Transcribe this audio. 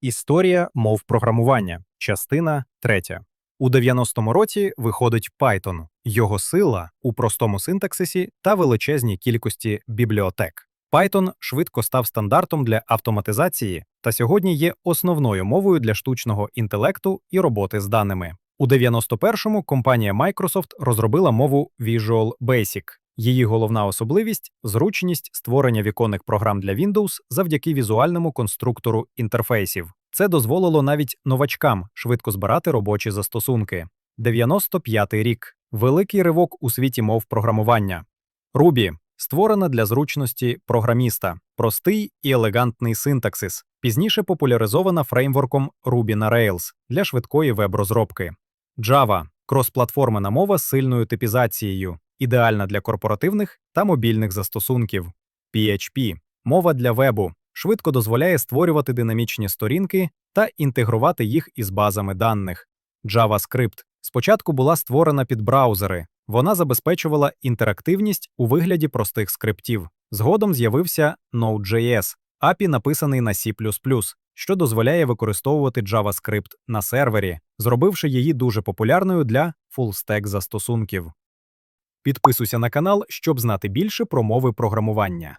Історія мов програмування. Частина 3. У 90-му році виходить Python. Його сила у простому синтаксисі та величезній кількості бібліотек. Python швидко став стандартом для автоматизації та сьогодні є основною мовою для штучного інтелекту і роботи з даними. У 91-му компанія Microsoft розробила мову Visual Basic. Її головна особливість зручність створення віконних програм для Windows завдяки візуальному конструктору інтерфейсів. Це дозволило навіть новачкам швидко збирати робочі застосунки. 95-й рік великий ривок у світі мов програмування. Ruby створена для зручності програміста, простий і елегантний синтаксис, пізніше популяризована фреймворком Ruby на Rails для швидкої веб-розробки. Java кросплатформена мова з сильною типізацією, ідеальна для корпоративних та мобільних застосунків. PHP мова для вебу швидко дозволяє створювати динамічні сторінки та інтегрувати їх із базами даних. JavaScript спочатку була створена під браузери. Вона забезпечувала інтерактивність у вигляді простих скриптів. Згодом з'явився Node.js, API написаний на C++, що дозволяє використовувати JavaScript на сервері, зробивши її дуже популярною для фулстек застосунків. Підписуйся на канал, щоб знати більше про мови програмування.